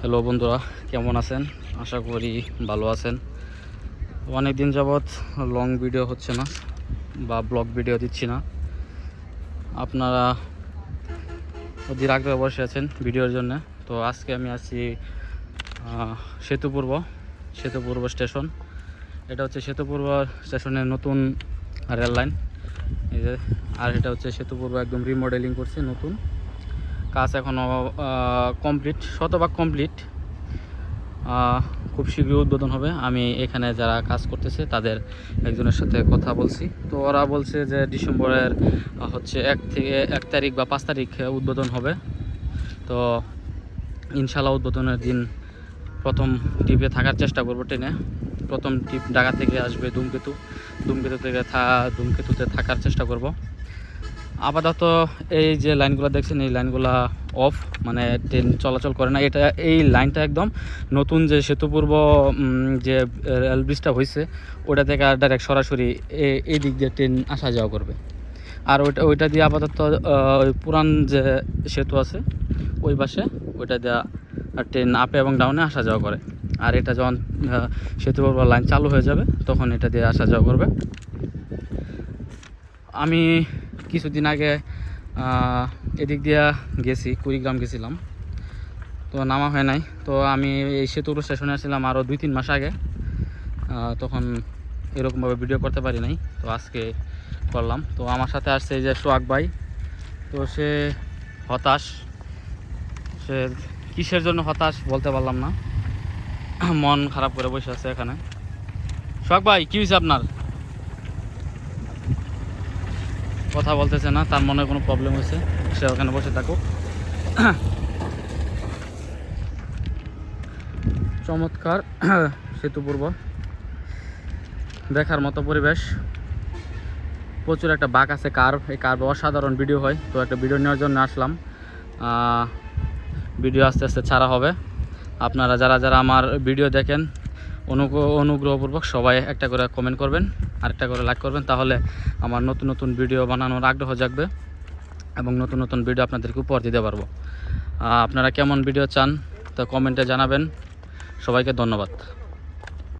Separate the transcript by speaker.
Speaker 1: Hello বন্ধুরা, কেমন আছেন? আশা করি ভালো আছেন। অনেক দিন যাবৎ লং ভিডিও হচ্ছে না বা ব্লগ ভিডিও দিচ্ছি না। আপনারা অধীর আগ্রহে বসে আছেন ভিডিওর জন্য। তো আজকে আমি আছি সেতুপূর্ব সেতুপূর্ব স্টেশন। এটা হচ্ছে সেতুপূর্ব স্টেশনের নতুন রেল লাইন এই যে, আর এটা হচ্ছে সেতুপূর্ব একদম রিমডেলিং করছে, নতুন। কাজ এখনও কমপ্লিট শতভাগ কমপ্লিট খুব শীঘ্রই উদ্বোধন হবে। আমি এখানে যারা কাজ করতেছে, তাদের একজনের সাথে কথা বলছি। তো ওরা বলছে যে ডিসেম্বরের হচ্ছে এক থেকে, এক তারিখ বা পাঁচ তারিখ উদ্বোধন হবে। তো ইনশাল্লাহ উদ্বোধনের দিন প্রথম টিপে থাকার চেষ্টা করব ট্রেনে। প্রথম টিপ ঢাকা থেকে আসবে ধূমকেতু। ধূমকেতু থেকে থা, ধূমকেতুতে থাকার চেষ্টা করব। আপাতত এই যে লাইনগুলো দেখছেন, এই লাইনগুলো অফ মানে ট্রেন চলাচল করে না। এটা, এই লাইনটা একদম নতুন যে সেতুপূর্ব যে রেল ব্রিজটা হয়েছে ওটা থেকে আর ডাইরেক্ট সরাসরি এই দিক দিয়ে ট্রেন আসা যাওয়া করবে। আর ওইটা ওইটা দিয়ে আপাতত ওই পুরান যে সেতু আছে, ওই পাশে ওইটা দেওয়া ট্রেন আপে এবং ডাউনে আসা যাওয়া করে। আর এটা যখন সেতুপূর্ব লাইন চালু হয়ে যাবে, তখন এটা দিয়ে আসা যাওয়া করবে। আমি কিছুদিন আগে এদিক দিয়া গেছি, কুড়িগ্রাম গেছিলাম। তো নামা হয় নাই। তো আমি এই সেতুর স্টেশনে আসছিলাম আরও দুই তিন মাস আগে। তখন এরকমভাবে ভিডিও করতে পারি নাই। তো আজকে করলাম। তো আমার সাথে আসছে এই যে সোহাগ ভাই। তো সে হতাশ। সে কিসের জন্য হতাশ বলতে পারলাম না। মন খারাপ করে বসে আছে এখানে। সোহাগ ভাই, কী হয়েছে আপনার? কথা বলতেছে না, তার মনে কোনো প্রবলেম হয়েছে, সে ওখানে বসে থাকুক। চমৎকার সেতুপূর্ব দেখার মতো পরিবেশ। প্রচুর একটা বাঘ আছে, কার্ভ। এই কার্ভ অসাধারণ ভিডিও হয়, তো একটা ভিডিও নেওয়ার জন্য আসলাম। ভিডিও আস্তে আস্তে ছাড়া হবে। আপনারা যারা যারা আমার ভিডিও দেখেন অনুগ্রহপূর্বক সবাই একটা করে কমেন্ট করবেন আর একটা করে লাইক করবেন, তাহলে আমার নতুন নতুন ভিডিও বানানোর আগ্রহ জাগবে এবং নতুন নতুন ভিডিও আপনাদেরকে উপহার দিতে পারব। আপনারা কেমন ভিডিও চান তা কমেন্টে জানাবেন। সবাইকে ধন্যবাদ।